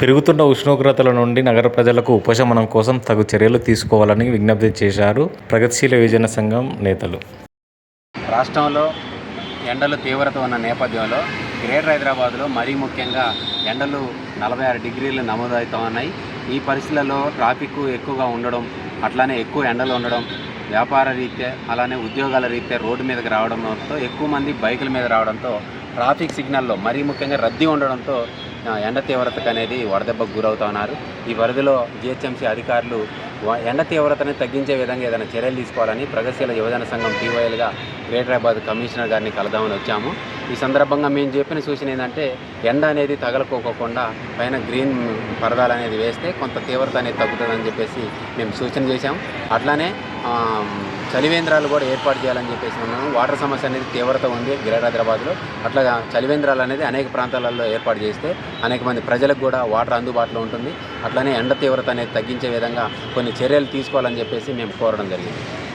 పెరుగుతున్న ఉష్ణోగ్రతల నుండి నగర ప్రజలకు ఉపశమనం కోసం తగు చర్యలు తీసుకోవాలని విజ్ఞప్తి చేశారు ప్రగతిశీల యువజన సంఘం నేతలు. రాష్ట్రంలో ఎండలు తీవ్రత ఉన్న నేపథ్యంలో గ్రేటర్ హైదరాబాద్లో మరీ ముఖ్యంగా ఎండలు నలభై ఆరు డిగ్రీలు నమోదవుతూ ఉన్నాయి. ఈ పరిస్థితులలో ట్రాఫిక్ ఎక్కువగా ఉండడం అట్లానే ఎక్కువ ఎండలు ఉండడం వ్యాపార రీత్యా అలానే ఉద్యోగాల రీత్యా రోడ్డు మీదకి రావడంతో ఎక్కువ మంది బైకుల మీద రావడంతో ట్రాఫిక్ సిగ్నల్లో మరీ ముఖ్యంగా రద్దీ ఉండడంతో ఎండ తీవ్రతకు అనేది వడదెబ్బకు గురవుతా ఉన్నారు. ఈ వరదలో జిహెచ్ఎంసీ అధికారులు వ- ఎండ తీవ్రతని తగ్గించే విధంగా ఏదైనా చర్యలు తీసుకోవాలని ప్రగతిశీల యువజన సంఘం టీవైఎల్గా గ్రేటర్ హైదరాబాద్ కమిషనర్ గారిని కలదామని వచ్చాము. ఈ సందర్భంగా మేము చెప్పిన సూచన ఏంటంటే ఎండ అనేది తగలకోకుండా పైన గ్రీన్ పరదాలు అనేది వేస్తే కొంత తీవ్రత అనేది తగ్గుతుందని చెప్పేసి మేము సూచన చేశాం. అట్లానే చలివేంద్రాలు కూడా ఏర్పాటు చేయాలని చెప్పేసి ఉన్నాము. వాటర్ సమస్య అనేది తీవ్రత ఉంది గ్రేటర్ హైదరాబాద్లో. అట్లా చలివేంద్రాలు అనేది అనేక ప్రాంతాలలో ఏర్పాటు చేస్తే అనేక మంది ప్రజలకు కూడా వాటర్ అందుబాటులో ఉంటుంది. అట్లనే ఎండ తీవ్రత అనేది తగ్గించే విధంగా కొన్ని చర్యలు తీసుకోవాలని చెప్పేసి మేము కోరడం జరిగింది.